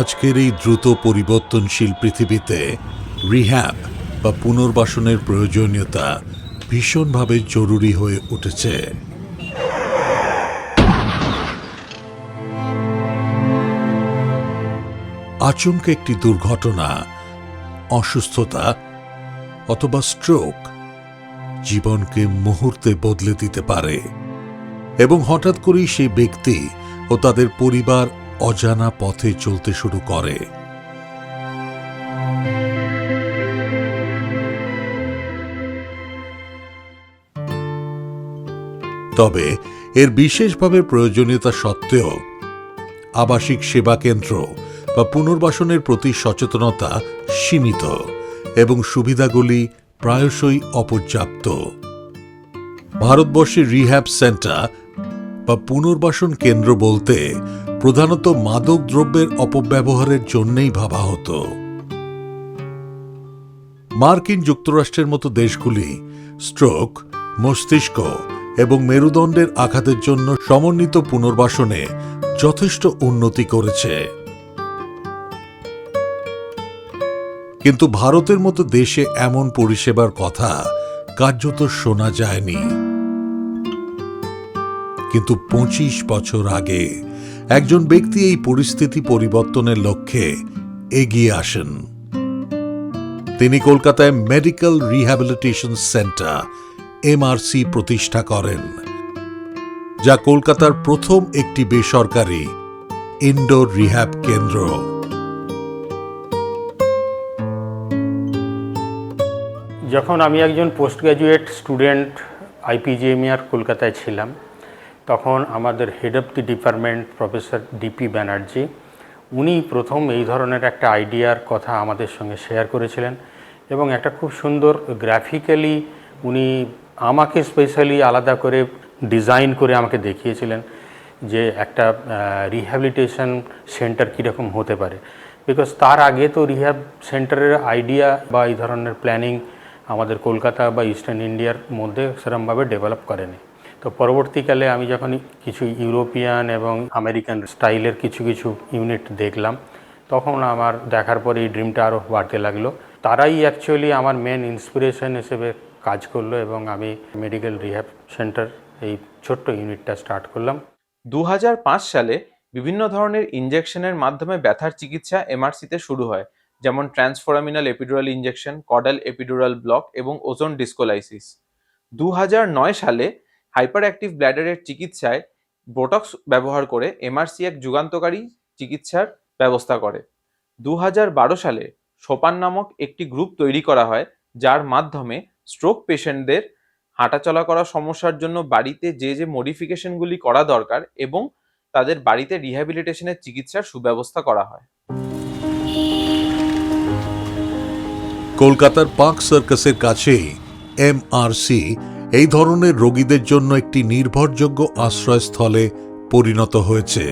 আজকের এই দ্রুত পরিবর্তনশীল পৃথিবীতে রিহ্যাব বা পুনর্বাসনের প্রয়োজনীয়তা ভীষণভাবে জরুরি হয়ে উঠেছে। আচমকা একটি দুর্ঘটনা, অসুস্থতা অথবা স্ট্রোক জীবনকে মুহূর্তে বদলে দিতে পারে এবং হঠাৎ করেই সেই ব্যক্তি ও তাদের পরিবার অজানা পথে চলতে শুরু করে। তবে এর বিশেষভাবে প্রয়োজনীয়তা সত্ত্বেও আবাসিক সেবা কেন্দ্র বা পুনর্বাসনের প্রতি সচেতনতা সীমিত এবং সুবিধাগুলি প্রায়শই অপর্যাপ্ত। ভারতবর্ষের রিহ্যাব সেন্টার বা পুনর্বাসন কেন্দ্র বলতে প্রধানত মাদক দ্রব্যের অপব্যবহারের জন্যই ভাবা হতো। মার্কিন যুক্তরাষ্ট্রের মতো দেশগুলি স্ট্রোক, মস্তিষ্ক এবং মেরুদণ্ডের আঘাতের জন্য সমন্বিত পুনর্বাসনে যথেষ্ট উন্নতি করেছে। কিন্তু ভারতের মতো দেশে এমন পরিষেবার কথা কার্যত শোনা যায়নি। কিন্তু পঁচিশ বছর আগে একজন ব্যক্তি এই পরিস্থিতি পরিবর্তনের লক্ষ্যে এগিয়ে আসেন। তিনি কলকাতায় মেডিকেল রিহ্যাবিলিটেশন সেন্টার, এমআরসি প্রতিষ্ঠা করেন, যা কলকাতার প্রথম একটি বেসরকারি ইনডোর রিহ্যাব কেন্দ্র। যখন আমি একজন পোস্ট গ্র্যাজুয়েট স্টুডেন্ট আইপিজিএমইআর কলকাতায় ছিলাম, তখন আমাদের head of the department professor DP Banerjee উনি প্রথম এই ধরনের একটা আইডিয়ার কথা আমাদের সঙ্গে শেয়ার করেছিলেন এবং একটা খুব সুন্দর গ্রাফিক্যালি উনি আমাকে স্পেশালি আলাদা করে ডিজাইন করে আমাকে দেখিয়েছিলেন যে একটা রিহ্যাবিলিটেশন সেন্টার কীরকম হতে পারে। বিকজ তার আগে তো রিহ্যাব সেন্টারের আইডিয়া বা এই ধরনের প্ল্যানিং আমাদের কলকাতা বা ইস্টার্ন ইন্ডিয়ার মধ্যে সেরমভাবে ডেভেলপ করেনি। তো পরবর্তীকালে আমি যখন কিছু ইউরোপিয়ান এবং আমেরিকান স্টাইলের কিছু কিছু ইউনিট দেখলাম, তখন আমার দেখার পরে এই ড্রিমটা আরও বাড়তে লাগল। তারাই অ্যাকচুয়ালি আমার মেন ইন্সপিরেশন হিসেবে কাজ করল এবং আমি মেডিকেল রিহ্যাব সেন্টার এই ছোট্ট ইউনিটটা স্টার্ট করলাম। দু হাজার পাঁচ সালে বিভিন্ন ধরনের ইনজেকশনের মাধ্যমে ব্যথার চিকিৎসা এমআরসিতে শুরু হয়। যেমন transforaminal epidural injection caudal epidural block এবং ওজোন ডিসকোলাইসিস দু হাজার নয় সালে হাইপার অ্যাক্টিভ ব্ল্যাডারের চিকিৎসায় বোটক্স ব্যবহার করে এমআরসি এক যুগান্তকারী চিকিৎসার ব্যবস্থা করে। দু হাজার বারো সালে সোপান নামক একটি গ্রুপ তৈরি করা হয়, যার মাধ্যমে স্ট্রোক পেশেন্টদের হাঁটাচলা করা সমস্যার জন্য বাড়িতে যে যে মডিফিকেশনগুলি করা দরকার এবং তাদের বাড়িতে রিহ্যাবিলিটেশনের চিকিৎসার সুব্যবস্থা করা হয়। কলকাতার পার্ক সার্কাসের কাছেই এমআরসি এই ধরনের রোগীদের জন্য একটি নির্ভরযোগ্য আশ্রয়স্থলে পরিণত হয়েছে।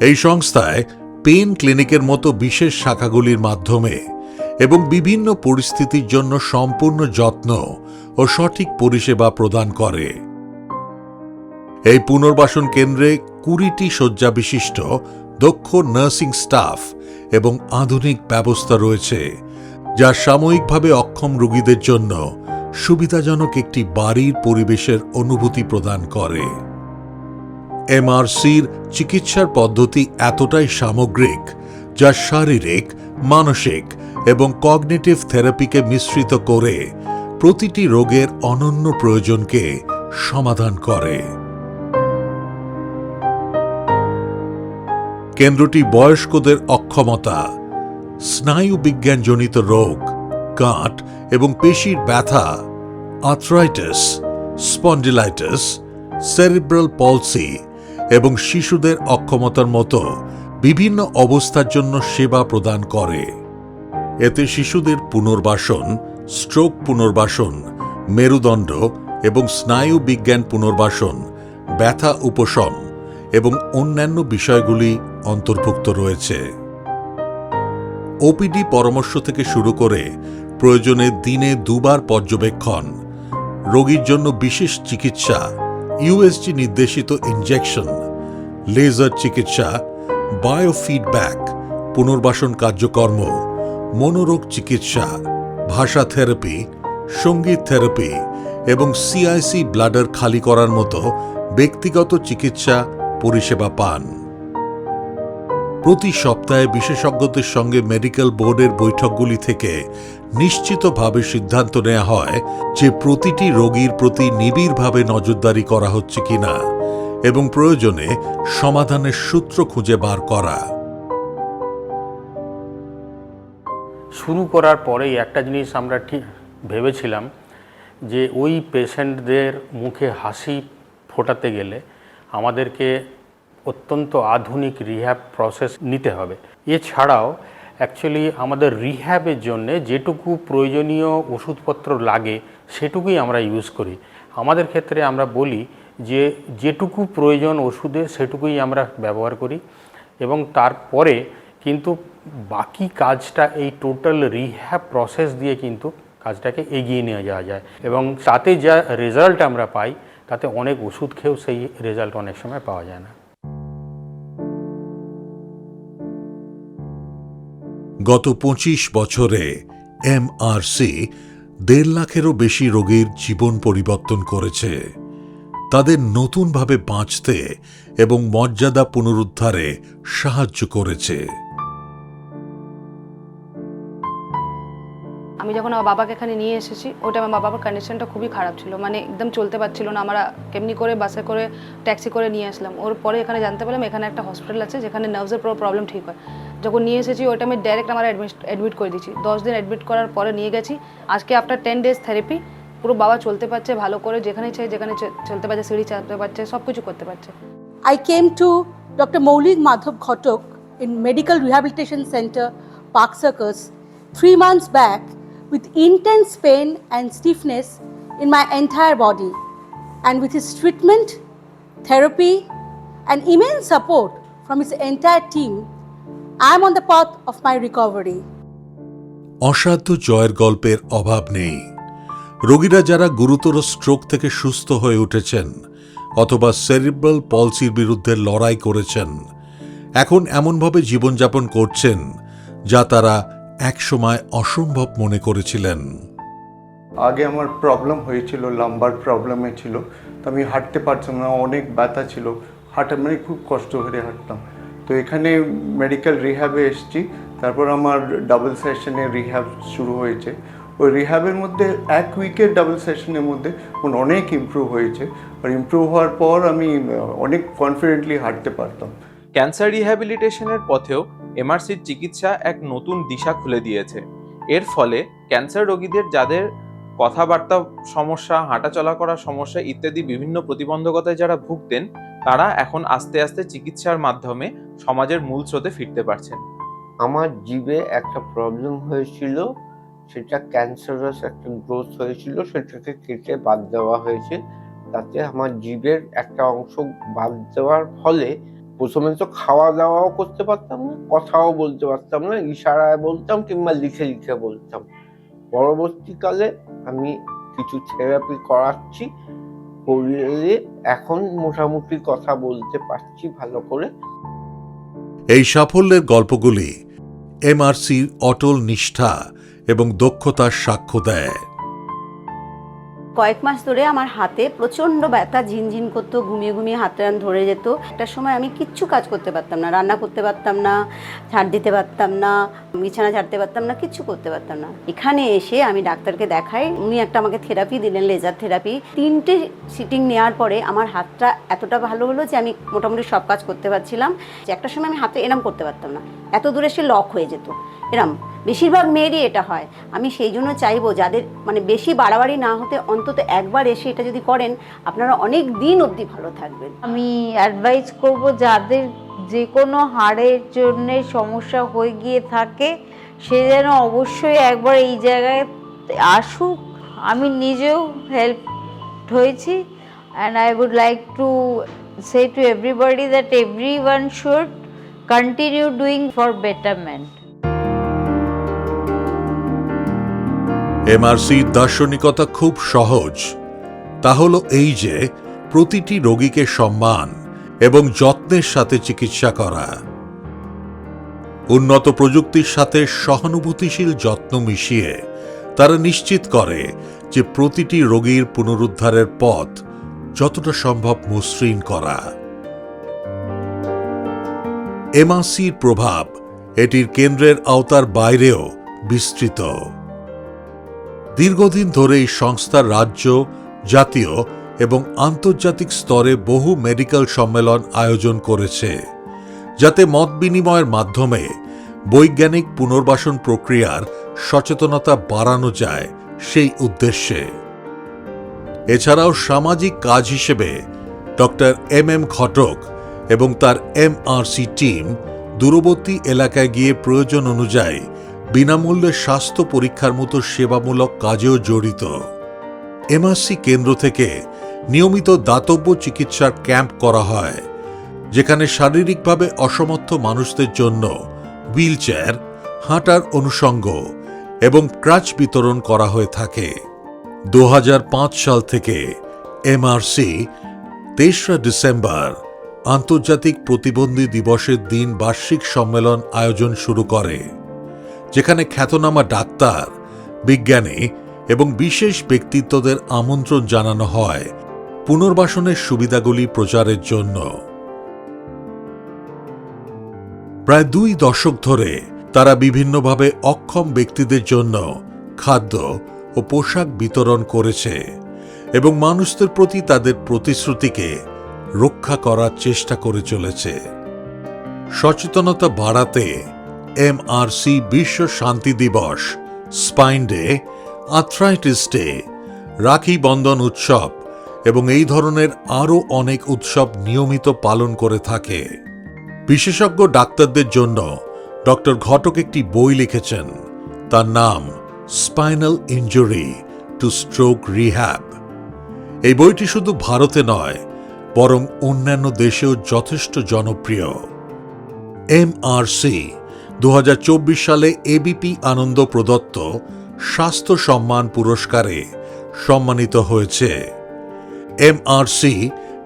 এই সংস্থায় পেন ক্লিনিকের মতো বিশেষ শাখাগুলির মাধ্যমে এবং বিভিন্ন পরিস্থিতির জন্য সম্পূর্ণ যত্ন ও সঠিক পরিষেবা প্রদান করে। এই পুনর্বাসন কেন্দ্রে কুড়িটি শয্যা বিশিষ্ট দক্ষ নার্সিং স্টাফ এবং আধুনিক ব্যবস্থা রয়েছে। যা সাময়িকভাবে অক্ষম রোগীদের জন্য সুবিধাজনক একটি বাড়ির পরিবেশের অনুভূতি প্রদান করে। এমআরসির চিকিৎসার পদ্ধতি এতটাই সামগ্রিক যা শারীরিক, মানসিক এবং কগনেটিভ থেরাপিকে মিশ্রিত করে প্রতিটি রোগের অনন্য প্রয়োজনকে সমাধান করে। কেন্দ্রটি বয়স্কদের অক্ষমতা স্নায়ু বিজ্ঞানজনিত রোগ গাঁট এবং পেশির ব্যথা, আর্থ্রাইটিস, স্পন্ডিলাইটিস, সেরিব্রাল পলসি এবং শিশুদের অক্ষমতার মতো বিভিন্ন অবস্থার জন্য সেবা প্রদান করে। এতে শিশুদের পুনর্বাসন, স্ট্রোক পুনর্বাসন, মেরুদণ্ড এবং স্নায়ু বিজ্ঞান পুনর্বাসন, ব্যথা উপশম এবং অন্যান্য বিষয়গুলি অন্তর্ভুক্ত রয়েছে। ওপিডি পরামর্শ থেকে শুরু করে প্রয়োজনে দিনে দুবার পর্যবেক্ষণ, রোগীর জন্য বিশেষ চিকিৎসা ইউএসজি নির্দেশিত ইনজেকশন লেজার চিকিৎসা বায়োফিডব্যাক পুনর্বাসন কার্যকর্ম, মনোরোগ চিকিৎসা, ভাষা থেরাপি সংগীত থেরাপি এবং সিআইসি ব্লাডার খালি করার মতো ব্যক্তিগত চিকিৎসা পরিষেবা পান। প্রতি সপ্তাহে বিশেষজ্ঞদের সঙ্গে মেডিকেল বোর্ডের বৈঠকগুলি থেকে নিশ্চিতভাবে সিদ্ধান্ত নেওয়া হয় যে প্রতিটি রোগীর প্রতি নিবিড়ভাবে নজরদারি করা হচ্ছে কিনা এবং প্রয়োজনে সমাধানের সূত্র খুঁজে বার করা। শুরু করার পরেই একটা জিনিস আমরা ঠিক ভেবেছিলাম যে ওই পেশেন্টদের মুখে হাসি ফোটাতে গেলে আমাদেরকে অত্যন্ত আধুনিক রিহ্যাব প্রসেস নিতে হবে। এছাড়াও অ্যাকচুয়ালি আমাদের রিহ্যাবের জন্য যেটুকু প্রয়োজনীয় ওষুধপত্র লাগে, সেটুকুই আমরা ইউজ করি। আমাদের ক্ষেত্রে আমরা বলি যে, যেটুকু প্রয়োজন ওষুধে, সেটুকুই আমরা ব্যবহার করি। এবং তারপরে কিন্তু বাকি কাজটা, এই টোটাল রিহ্যাব প্রসেস দিয়ে কিন্তু কাজটাকে এগিয়ে নিয়ে যাওয়া যায়। এবং তাতে যা রেজাল্ট আমরা পাই, তাতে অনেক ওষুধ খেয়েও সেই রেজাল্ট অনেক সময় পাওয়া যায় না। গত পঁচিশ বছরে এমআরসি দেড় লাখেরও বেশি রোগীর জীবন পরিবর্তন করেছে। তাদের নতুনভাবে বাঁচতে এবং মর্যাদা পুনরুদ্ধারে সাহায্য করেছে। আমি যখন আমার বাবাকে এখানে নিয়ে এসেছি ওটা আমার বাবার কন্ডিশনটা খুবই খারাপ ছিল। মানে একদম চলতে পারছিল না। আমরা কেমনি করে বাসে করে ট্যাক্সি করে নিয়ে আসলাম। ওর পরে এখানে জানতে পারলাম এখানে একটা হসপিটাল আছে যেখানে নার্ভসের পুরো প্রবলেম ঠিক হয়। যখন নিয়ে এসেছি ওইটা আমি ডাইরেক্ট আমার অ্যাডমিট করে দিয়েছি। দশ দিন অ্যাডমিট করার পরে নিয়ে গেছি। আজকে আফটার টেন ডেজ থেরাপি পুরো বাবা চলতে পারছে ভালো করে যেখানে চাই যেখানে চলতে পারছে সিঁড়ি চাপতে পারছে সব কিছু করতে পারছে। I came to doctor Moulik Madhab Ghatak in Medical Rehabilitation Center, Park Circus, three months back with intense pain and stiffness in my entire body. And with his treatment, therapy, and immense support from his entire team, I am on the path of my recovery. অসাধ্য জয়ের গল্পের অভাব নেই রোগীরা যারা গুরুতর stroke থেকে সুস্থ হয়ে উঠেছেন অথবা সেরিব্রাল পলসির বিরুদ্ধে লড়াই করেছেন এখন এমনভাবে জীবনযাপন করছেন যা তারা একসময় অসম্ভব মনে করেছিলেন। আগে আমার প্রবলেম হয়েছিল লাম্বার প্রবলেমে ছিল তো আমি হাঁটতে পারতাম না অনেক ব্যথা ছিল। হাঁটা মানে খুব কষ্ট করে হাঁটতাম। তো এখানে মেডিকেল রিহ্যাবে এসেছি তারপর আমার ডাবল সেশনে রিহ্যাব শুরু হয়েছে। ওই রিহ্যাবের মধ্যে এক উইকের ডাবল সেশনের মধ্যে আমার অনেক ইমপ্রুভ হয়েছে। আর ইমপ্রুভ হওয়ার পর আমি অনেক কনফিডেন্টলি হাঁটতে পারতাম। ক্যান্সার রিহ্যাবিলিটেশনের পথেও এমআরসির চিকিৎসা এক নতুন দিশা খুলে দিয়েছে। এর ফলে ক্যান্সার রোগীদের যাদের কথাবার্তা সমস্যা, হাঁটাচলা করার সমস্যা ইত্যাদি বিভিন্ন প্রতিবন্ধকতায় যারা ভুগতেন, তারা এখন আস্তে আস্তে চিকিৎসার মাধ্যমে সমাজের মূল স্রোতে ফিরতে পারছেন। আমার জীবে একটা প্রবলেম হয়েছিল, সেটা ক্যান্সারাস একটা গ্রোথ হয়েছিল, সেটাকে কেটে বাদ দেওয়া হয়েছে। তাতে আমার জীবের একটা অংশ বাদ দেওয়ার ফলে প্রথমে তো খাওয়া দাওয়াও করতে পারতাম না, কথাও বলতে পারতাম না, ইশারায় বলতাম কিংবা লিখে লিখে বলতাম। পরবর্তীকালে আমি কিছু থেরাপি করাচ্ছি, করলে এখন মোটামুটি কথা বলতে পারছি ভালো করে। এই সাফল্যের গল্পগুলি এমআরসির অটল নিষ্ঠা এবং দক্ষতার সাক্ষ্য দেয়। কয়েক মাস ধরে আমার হাতে প্রচণ্ড ব্যথা, ঝিনঝিন করতো, ঘুমিয়ে ঘুমিয়ে হাত টান ধরে যেত। একটা সময় আমি কিচ্ছু কাজ করতে পারতাম না, রান্না করতে পারতাম না ঝাড় দিতে পারতাম না, বিছানা ঝাড়তে পারতাম না, কিচ্ছু করতে পারতাম না। এখানে এসে আমি ডাক্তারকে দেখাই, উনি একটা আমাকে থেরাপি দিলেন, লেজার থেরাপি। তিনটে সিটিং নেওয়ার পরে আমার হাতটা এতটা ভালো হলো যে আমি মোটামুটি সব কাজ করতে পারছিলাম। যে একটা সময় আমি হাতে এরম করতে পারতাম না। এত দূরে সে লক হয়ে যেত। এরম বেশিরভাগ মেয়েরই এটা হয়। আমি সেই জন্য চাইব যাদের মানে বেশি বাড়াবাড়ি না হতে অন্তত একবার এসে এটা যদি করেন, আপনারা অনেক দিন অবধি ভালো থাকবেন। আমি অ্যাডভাইস করব যাদের যে কোনো হাড়ের জন্য সমস্যা হয়ে গিয়ে থাকে, সে যেন অবশ্যই একবার এই জায়গায় আসুক। আমি নিজেও হেল্প হয়েছি and I would like to say to everybody that everyone should continue doing for betterment. এমআরসির দার্শনিকতা খুব সহজ। তা হল এই যে, প্রতিটি রোগীকে সম্মান এবং যত্নের সাথে চিকিৎসা করা। উন্নত প্রযুক্তির সাথে সহানুভূতিশীল যত্ন মিশিয়ে তারা নিশ্চিত করে যে প্রতিটি রোগীর পুনরুদ্ধারের পথ যতটা সম্ভব মসৃণ করা। এমআরসির প্রভাব এটির কেন্দ্রের আওতার বাইরেও বিস্তৃত। দীর্ঘদিন ধরে এই সংস্থার রাজ্য, জাতীয় এবং আন্তর্জাতিক স্তরে বহু মেডিকেল সম্মেলন আয়োজন করেছে, যাতে মত বিনিময়ের মাধ্যমে বৈজ্ঞানিক পুনর্বাসন প্রক্রিয়ার সচেতনতা বাড়ানো যায় সেই উদ্দেশ্যে। এছাড়াও সামাজিক কাজ হিসেবে ডক্টর এম এম ঘটক এবং তার এমআরসি টিম দূরবর্তী এলাকায় গিয়ে প্রয়োজন অনুযায়ী বিনামূল্যে স্বাস্থ্য পরীক্ষার মতো সেবামূলক কাজেও জড়িত। এমআরসি কেন্দ্র থেকে নিয়মিত দাতব্য চিকিৎসার ক্যাম্প করা হয়, যেখানে শারীরিকভাবে অসমর্থ মানুষদের জন্য হুইলচেয়ার, হাঁটার অনুষঙ্গ এবং ক্রাচ বিতরণ করা হয়ে থাকে। দু হাজার পাঁচ সাল থেকে এমআরসি তেসরা ডিসেম্বর আন্তর্জাতিক প্রতিবন্ধী দিবসের দিন বার্ষিক সম্মেলন আয়োজন শুরু করে। যেখানে খ্যাতনামা ডাক্তার, বিজ্ঞানী এবং বিশেষ ব্যক্তিত্বদের আমন্ত্রণ জানানো হয় পুনর্বাসনের সুবিধাগুলি প্রচারের জন্য। প্রায় দুই দশক ধরে তারা বিভিন্নভাবে অক্ষম ব্যক্তিদের জন্য খাদ্য ও পোশাক বিতরণ করেছে এবং মানুষদের প্রতি তাদের প্রতিশ্রুতিকে রক্ষা করার চেষ্টা করে চলেছে। সচেতনতা বাড়াতে এমআরসি বিশ্ব শান্তি দিবস, spine day, arthritis day, Rakhi Bandhan উৎসব এবং এই ধরনের আরও অনেক উৎসব নিয়মিত পালন করে থাকে। বিশেষজ্ঞ ডাক্তারদের জন্য ডক্টর ঘটক একটি বই লিখেছেন। তার নাম, spinal injury to stroke rehab. এই বইটি শুধু ভারতে নয়, বরং অন্যান্য দেশেও যথেষ্ট জনপ্রিয়। এমআরসি দু হাজার চব্বিশ সালে এবিপি আনন্দ প্রদত্ত স্বাস্থ্য সম্মান পুরস্কারে সম্মানিত হয়েছে। এমআরসি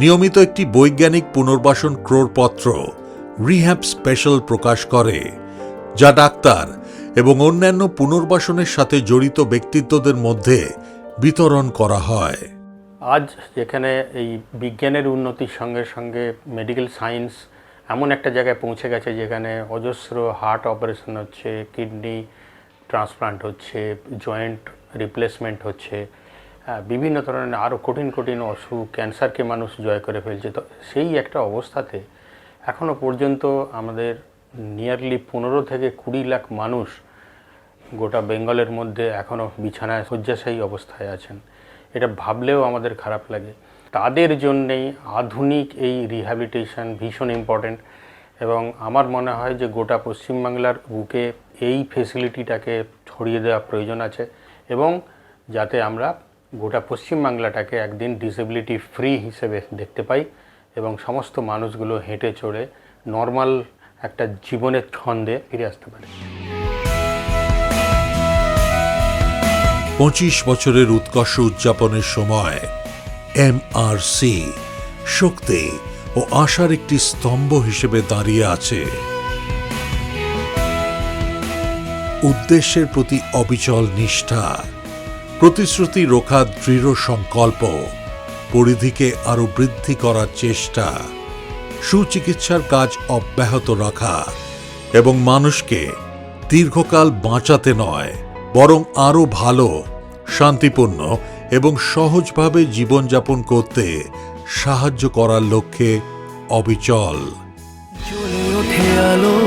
নিয়মিত একটি বৈজ্ঞানিক পুনর্বাসন ক্রোড়পত্র রিহ্যাব স্পেশাল প্রকাশ করে, যা ডাক্তার এবং অন্যান্য পুনর্বাসনের সাথে জড়িত ব্যক্তিত্বদের মধ্যে বিতরণ করা হয়। আজ যেখানে এই বিজ্ঞানের উন্নতির সঙ্গে সঙ্গে মেডিকেল সায়েন্স এমন একটা জায়গায় পৌঁছে গেছে যেখানে অজস্র হার্ট অপারেশন হচ্ছে কিডনি ট্রান্সপ্লান্ট হচ্ছে জয়েন্ট রিপ্লেসমেন্ট হচ্ছে বিভিন্ন ধরনের আরও কঠিন কঠিন অসুখ ক্যান্সারকে মানুষ জয় করে ফেলছে। তো সেই একটা অবস্থাতে এখনও পর্যন্ত আমাদের নিয়ারলি পনেরো থেকে কুড়ি লাখ মানুষ গোটা বেঙ্গলের মধ্যে এখনও বিছানায় শয্যাশায়ী অবস্থায় আছেন। এটা ভাবলেও আমাদের খারাপ লাগে। তাদের জন্যেই আধুনিক এই রিহ্যাবিলিটেশন ভীষণ ইম্পর্ট্যান্ট এবং আমার মনে হয় যে গোটা পশ্চিমবাংলার বুকে এই ফেসিলিটিটাকে ছড়িয়ে দেওয়া প্রয়োজন আছে এবং যাতে আমরা গোটা পশ্চিমবাংলাটাকে একদিন ডিসেবিলিটি ফ্রি হিসেবে দেখতে পাই এবং সমস্ত মানুষগুলো হেঁটে চড়ে নর্মাল একটা জীবনের ছন্দে ফিরে আসতে পারে। পঁচিশ বছরের উৎকর্ষ উদযাপনের সময় এমআরসি শক্তি ও আশার একটি স্তম্ভ হিসেবে দাঁড়িয়ে আছে। উদ্দেশ্যের প্রতি অবিচল নিষ্ঠা, প্রতিশ্রুতি রক্ষা দৃঢ় সংকল্প, পরিধিকে আরও বৃদ্ধি করার চেষ্টা, সুচিকিৎসার কাজ অব্যাহত রাখা এবং মানুষকে দীর্ঘকাল বাঁচাতে নয়, বরং আরও ভালো, শান্তিপূর্ণ এবং সহজভাবে জীবনযাপন করতে সাহায্য করার লক্ষ্যে অবিচল। জ্বলে ওঠে আলো।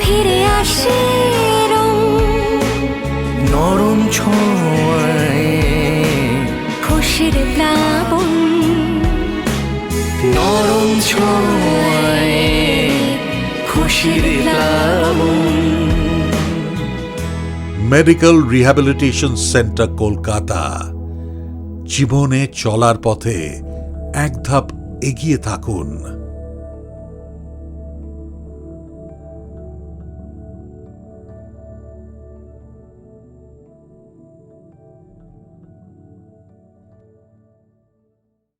ফিরে আসে নরম ছোঁয়ায়। খুশির প্লাবন। নরম ছোঁয়ায়। খুশির প্লাবন। Medical rehabilitation centre Kolkata. জীবনে চলার পথে এক ধাপ এগিয়ে থাকুন।